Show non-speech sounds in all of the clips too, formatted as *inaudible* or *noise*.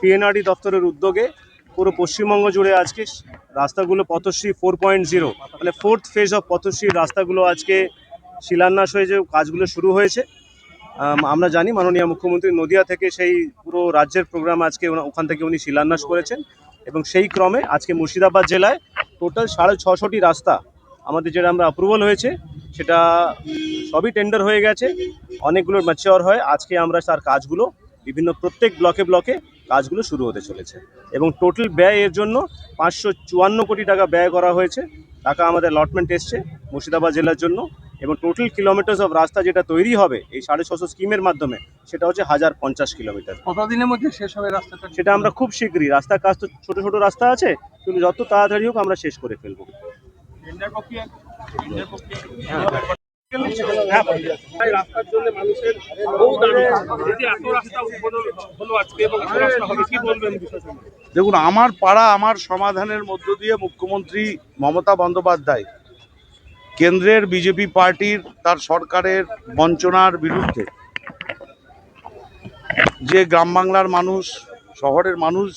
PNRD দপ্তরের উদ্যোগে পুরো পশ্চিমবঙ্গ জুড়ে আজকে রাস্তাগুলো পথশ্রী ফোর পয়েন্ট জিরো মানে ফোর্থ ফেজ অফ পথশ্রীর রাস্তাগুলো আজকে শিলান্যাস হয়ে যে কাজগুলো শুরু হয়েছে। আমরা জানি মাননীয় মুখ্যমন্ত্রী নদিয়া থেকে সেই পুরো রাজ্যের প্রোগ্রাম আজকে ওখান থেকে উনি শিলান্যাস করেছেন এবং সেই ক্রমে আজকে মুর্শিদাবাদ জেলায় টোটাল সাড়ে ছশোটি রাস্তা আমাদের যেটা আমরা অ্যাপ্রুভাল হয়েছে, সেটা সবই টেন্ডার হয়ে গেছে, অনেকগুলো ম্যাচিওর হয়। আজকে আমরা তার কাজগুলো বিভিন্ন প্রত্যেক ব্লকে ব্লকে কাজগুলো শুরু হতে চলেছে। এবং টোটাল ব্যয় এর জন্য পাঁচশো চুয়ান্ন কোটি টাকা ব্যয় করা হয়েছে। টাকা আমাদের লটমেন্ট এসছে মুর্শিদাবাদ জেলার জন্য। এবং টোটাল কিলোমিটার্স অফ রাস্তা যেটা তৈরি হবে এই সাড়ে ছশো স্কিমের মাধ্যমে সেটা হচ্ছে হাজার পঞ্চাশ কিলোমিটার কতদিনের মধ্যে শেষ হবে রাস্তাটা? সেটা আমরা খুব শীঘ্রই রাস্তার কাজ তো ছোট ছোট রাস্তা আছে কিন্তু যত তাড়াতাড়ি হোক আমরা শেষ করে ফেলব। দেখুন, আমার পাড়া আমার সমাধানের মধ্য দিয়ে মুখ্যমন্ত্রী মমতা বন্দ্যোপাধ্যায় কেন্দ্রের বিজেপি পার্টির তার সরকারের বঞ্চনার বিরুদ্ধে যে গ্রাম বাংলার মানুষ, শহরের মানুষ,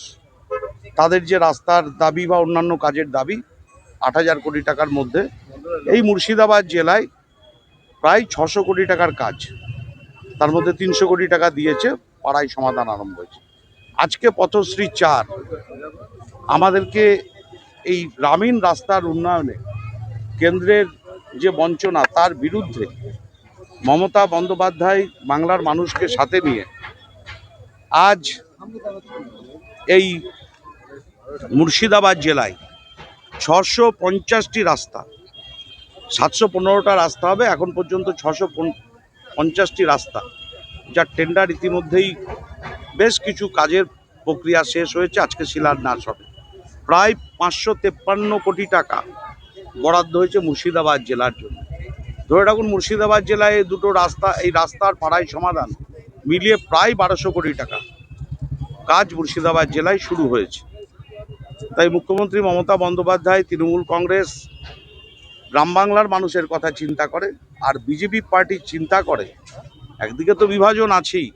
তাদের যে রাস্তার দাবি বা অন্যান্য কাজের দাবি আট হাজার কোটি টাকার মধ্যে, এই মুর্শিদাবাদ জেলায় প্রায় ছশো কোটি টাকার কাজ। তার মধ্যে তিনশো কোটি টাকা দিয়েছে, পাড়ায় সমাধান আরম্ভ হয়েছে। আজকে পথশ্রী চার, আমাদেরকে এই গ্রামীণ রাস্তার উন্নয়নে কেন্দ্রের যে বঞ্চনা, তার বিরুদ্ধে মমতা বন্দ্যোপাধ্যায় বাংলার মানুষকে সাথে নিয়ে আজ এই মুর্শিদাবাদ জেলায় ছশো পঞ্চাশটি রাস্তা সাতশো পনেরোটা রাস্তা হবে, এখন পর্যন্ত ছশো পঞ্চাশটি রাস্তা। যার টেন্ডার ইতিমধ্যেই বেশ কিছু কাজের প্রক্রিয়া শেষ হয়েছে, আজকে শিলান্যাস হবে। প্রায় পাঁচশো তেপ্পান্ন কোটি টাকা বরাদ্দ হয়েছে মুর্শিদাবাদ জেলার জন্য। ধরে রাখুন, মুর্শিদাবাদ জেলায় দুটো রাস্তা, এই রাস্তার পাড়ায় সমাধান মিলিয়ে প্রায় বারোশো কোটি টাকা কাজ মুর্শিদাবাদ জেলায় শুরু হয়েছে। তাই মুখ্যমন্ত্রী মমতা বন্দ্যোপাধ্যায়, তৃণমূল কংগ্রেস গ্রাম বাংলার মানুষের কথা চিন্তা করে, আর বিজেপি পার্টি চিন্তা করে, একদিকে তো বিভাজন আছেই,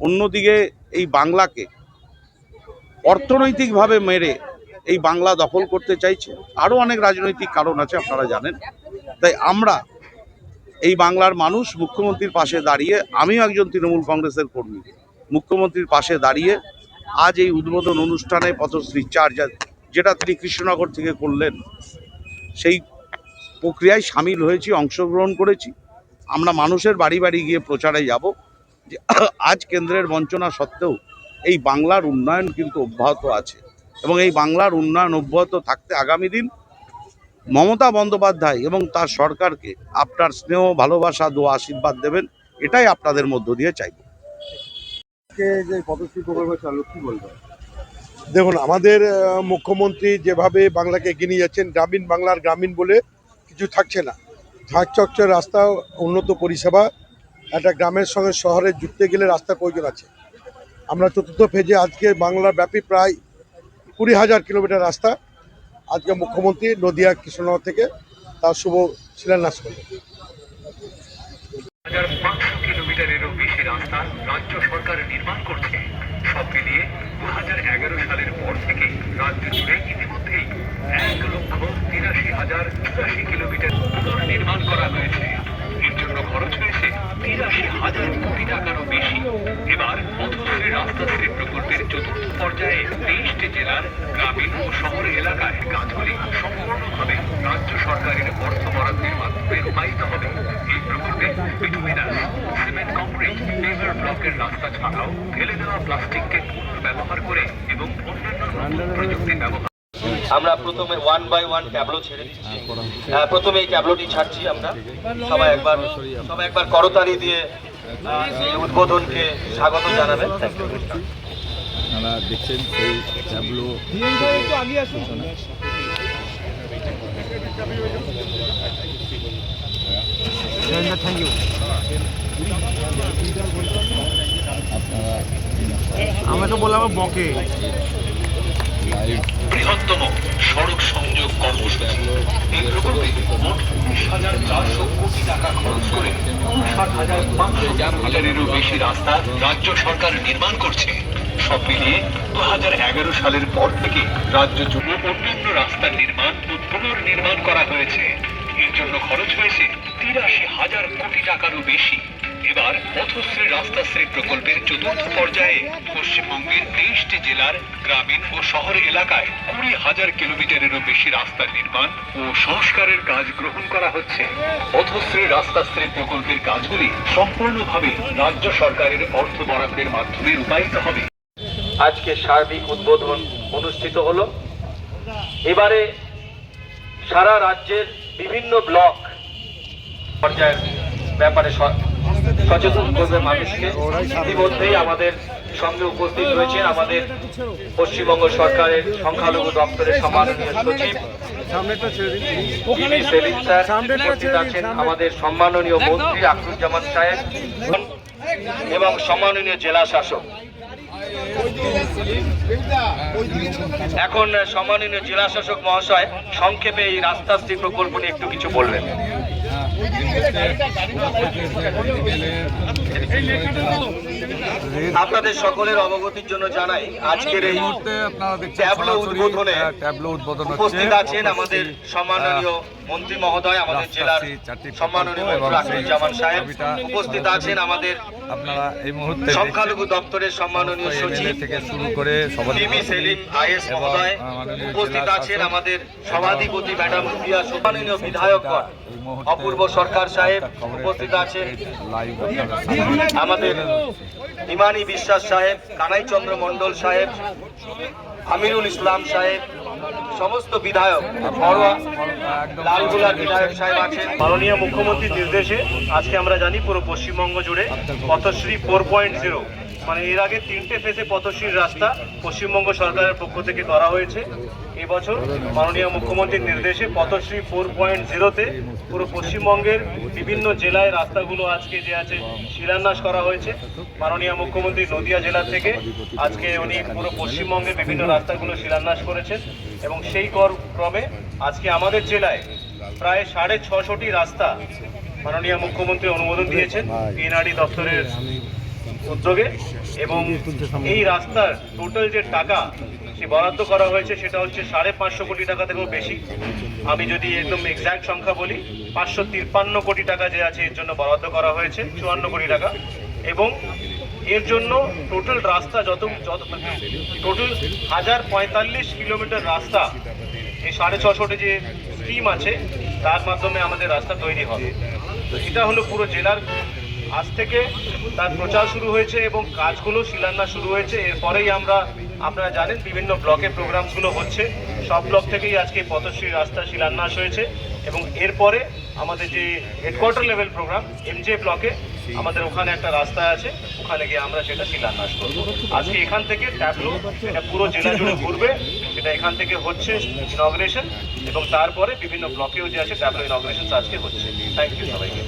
অন্যদিকে এই বাংলাকে অর্থনৈতিকভাবে মেরে এই বাংলা দখল করতে চাইছে। আরও অনেক রাজনৈতিক কারণ আছে, আপনারা জানেন। তাই আমরা এই বাংলার মানুষ মুখ্যমন্ত্রীর পাশে দাঁড়িয়ে, আমিও একজন তৃণমূল কংগ্রেসের কর্মী, মুখ্যমন্ত্রীর পাশে দাঁড়িয়ে আজ এই উদ্বোধন অনুষ্ঠানে পথশ্রী চার যা- যেটা তিনি কৃষ্ণনগর থেকে করলেন, সেই প্রক্রিয়ায় সামিল হয়েছি অংশগ্রহণ করেছি। আমরা মানুষের বাড়ি বাড়ি গিয়ে প্রচারে যাব যে *clears throat* আজ কেন্দ্রের বঞ্চনা সত্ত্বেও এই বাংলার উন্নয়ন কিন্তু অব্যাহত আছে এবং এই বাংলার উন্নয়ন অব্যাহত থাকতে আগামী দিন মমতা বন্দ্যোপাধ্যায় এবং তার সরকারকে আপনার স্নেহ ভালোবাসা দোয়া আশীর্বাদ দেবেন এটাই আপনাদের মধ্য দিয়ে চাইব। দেখুন আমাদের মুখ্যমন্ত্রী যেভাবে বাংলাকে এগিয়ে নিয়ে যাচ্ছেন গ্রামীণ বাংলার গ্রামীণ বলে কিছু থাকছে না। ঝাঁক চকচক রাস্তা, উন্নত পরিষেবা, একটা গ্রামের সঙ্গে শহরে যুক্তে গেলে রাস্তা প্রয়োজন আছে। আমরা চতুর্থ ফেজে আজকে বাংলার ব্যাপী প্রায় কুড়ি হাজার কিলোমিটার রাস্তা আজকে মুখ্যমন্ত্রী নদিয়া কৃষ্ণনগর থেকে তার শুভ শিলান্যাস করলেন হাজার পাঁচশো কিলোমিটারেরও বেশি রাস্তা রাজ্য সরকার নির্মাণ করছে সব মিলিয়ে দু হাজার এগারো সালের পর থেকে রাজ্য জুড়ে ইতিমধ্যেই এক লক্ষ তিরাশি হাজার চুরাশি কিলোমিটার পুনর্নির্মাণ করা হয়েছে এর জন্য খরচ হয়েছে তিরাশি হাজার কোটি টাকারও বেশি। এবার পথশ্রী রাস্তাশ্রী প্রকল্পের চতুর্থ পর্যায়ে তেইশটি জেলার গ্রামীণ ও শহর এলাকায় কাজগুলি সম্পূর্ণভাবে রাজ্য সরকারের অর্থ বরাদ্দের মাধ্যমে রূপায়িত হবে। এই প্রকল্পে বিটুমিনাস সিমেন্ট কংক্রিট পেভার ব্লকের রাস্তা ছাড়াও ফেলে দেওয়া প্লাস্টিককে পুনর্ব্যবহার করে এবং অন্যান্য নতুন প্রযুক্তি ব্যবহার আমরা প্রথমে ওয়ান বাই ওয়ান ট্যাবলো ছেড়ে দিচ্ছি। হ্যাঁ, প্রথমে এই ট্যাবলোটি ছাড়ছি আমরা। সবাই একবার সবাই একবার করতালি দিয়ে উদ্বোধনকে স্বাগত জানাবেন. আপনারা দেখছেন সেই ট্যাবলো আমাকে বললাম বকে লাইভ বৃহত্তম সড়ক সংযোগ কর্মসূচি। প্রকল্পে মোট উনিশ হাজার চারশো কোটি টাকা খরচ করে ষাট হাজার পাঁচশো বেশি রাস্তা রাজ্য সরকার নির্মাণ করছে। সব মিলিয়ে দু এগারো সালের পর থেকে রাজ্য জুড়ে অন্যান্য রাস্তার নির্মাণ ও পুনর্নির্মাণ করা হয়েছে। এর জন্য খরচ হয়েছে তিরাশি হাজার কোটি টাকারও বেশি। এবার পথশ্রী রাস্তাশ্রী প্রকল্পের চতুর্থ পর্যায়ে পশ্চিমবঙ্গের তেইশটি জেলার গ্রামীণ ও শহর এলাকায় কুড়ি হাজার কিলোমিটারেরও বেশি রাস্তার নির্মাণ ও সংস্কারের কাজ গ্রহণ করা হচ্ছে। পথশ্রী রাস্তাশ্রী প্রকল্পের কাজগুলি সম্পূর্ণভাবে রাজ্য সরকারের অর্থ বরাদ্দের মাধ্যমে রূপায়িত হবে। আজকে সার্বিক উদ্বোধন অনুষ্ঠিত হলো। এবারে সারা রাজ্যের বিভিন্ন ব্লক পর্যায়ের ব্যাপারে সচেতন করবে মানুষকে। ইতিমধ্যেই আমাদের সঙ্গে উপস্থিত রয়েছেন আমাদের পশ্চিমবঙ্গ সরকারের সংখ্যালঘু দপ্তরের সম্মাননীয় সচিব সেলিম স্যার। উপস্থিত আছেন আমাদের সম্মাননীয় মন্ত্রী আখরুজ্জামান সাহেব এবং সম্মাননীয় জেলা শাসক। এখন সম্মাননীয় জেলা শাসক মহাশয় সংক্ষেপে এই রাস্তাশ্রী প্রকল্প নিয়ে একটু কিছু বলবেন আপনাদের সকলের অবগতির জন্য জানাই আজকের এই মুহূর্তে ট্যাবলো উদ্বোধনে ট্যাবলো উদ্বোধন উপস্থিত আছেন আমাদের সম্মাননীয় মন্ত্রী মহোদয় আমাদের জেলার সম্মাননীয় সেই সাহেব উপস্থিত আছেন আমাদের আপনারা এই মুহূর্তে সংখ্যালঘু দপ্তরের সম্মাননীয় সচিব থেকে শুরু করে সভাপতি সেলিম আইএস মহোদয় উপস্থিত আছেন আমাদের সভাধিপতি ম্যাডাম রুবিয়া সম্মাননীয় মুহূর্তে অপূর্ব সরকার সাহেব উপস্থিত আছেন। আমাদের ইমানি বিশ্বাস সাহেব, কানাইচন্দ্র মণ্ডল সাহেব আমিরুল ইসলাম সাহেব, সমস্ত বিধায়ক লালগুলা বিধায়ক সাহেব আছেন। মাননীয় মুখ্যমন্ত্রীর নির্দেশে আজকে আমরা জানি পুরো পশ্চিমবঙ্গ জুড়ে পথশ্রী ফোর পয়েন্ট জিরো মানে এর আগে তিনটে ফেসে পথশ্রীর রাস্তা পশ্চিমবঙ্গ সরকারের পক্ষ থেকে করা হয়েছে। এবছর মাননীয় মুখ্যমন্ত্রীর নির্দেশে পথশ্রী ফোর পয়েন্ট জিরোতে পুরো পশ্চিমবঙ্গের বিভিন্ন জেলায় রাস্তাগুলো আজকে যে আছে শিলান্যাস করা হয়েছে। মাননীয় মুখ্যমন্ত্রী নদিয়া জেলা থেকে আজকে উনি পুরো পশ্চিমবঙ্গের বিভিন্ন রাস্তাগুলো শিলান্যাস করেছেন এবং সেই কর ক্রমে আজকে আমাদের জেলায় প্রায় সাড়ে ছশোটি রাস্তা মাননীয় মুখ্যমন্ত্রী অনুমোদন দিয়েছেন। পিএনআরডি দপ্তরের উদ্যোগে এবং এই রাস্তার টোটাল যে টাকা সে বরাদ্দ করা হয়েছে সেটা হচ্ছে সাড়ে পাঁচশো কোটি টাকা থেকেও বেশি। আমি যদি একদম এক্সাক্ট সংখ্যা বলি, পাঁচশো তিপ্পান্ন কোটি টাকা যে আছে এর জন্য বরাদ্দ করা হয়েছে, চুয়ান্ন কোটি টাকা। এবং এর জন্য টোটাল রাস্তা যত যত টোটাল হাজার পঁয়তাল্লিশ কিলোমিটার রাস্তা, এই সাড়ে ছশোটি যে স্কিম আছে, তার মাধ্যমে আমাদের রাস্তা তৈরি হবে। তো এটা হলো পুরো জেলার আজ থেকে তার প্রচার শুরু হয়েছে এবং কাজগুলো শিলান্যাস শুরু হয়েছে। এরপরেই আমরা, আপনারা জানেন, বিভিন্ন ব্লকে প্রোগ্রামসগুলো হচ্ছে। সব ব্লক থেকেই আজকে পথশ্রী রাস্তা শিলান্যাস হয়েছে এবং এরপরে আমাদের যে হেডকোয়ার্টার লেভেল প্রোগ্রাম এমজে ব্লকে আমাদের ওখানে একটা রাস্তা আছে। ওখানে গিয়ে আমরা সেটা শিলান্যাস করব। আজকে এখান থেকে ট্যাবলো এটা পুরো জেলা জুড়ে ঘুরবে। সেটা এখান থেকে হচ্ছে ইনগ্রেশন এবং তারপরে বিভিন্ন ব্লকেও যে আছে ট্যাবলো ইনগ্রেশন আজকে হচ্ছে। থ্যাংক ইউ সবাইকে।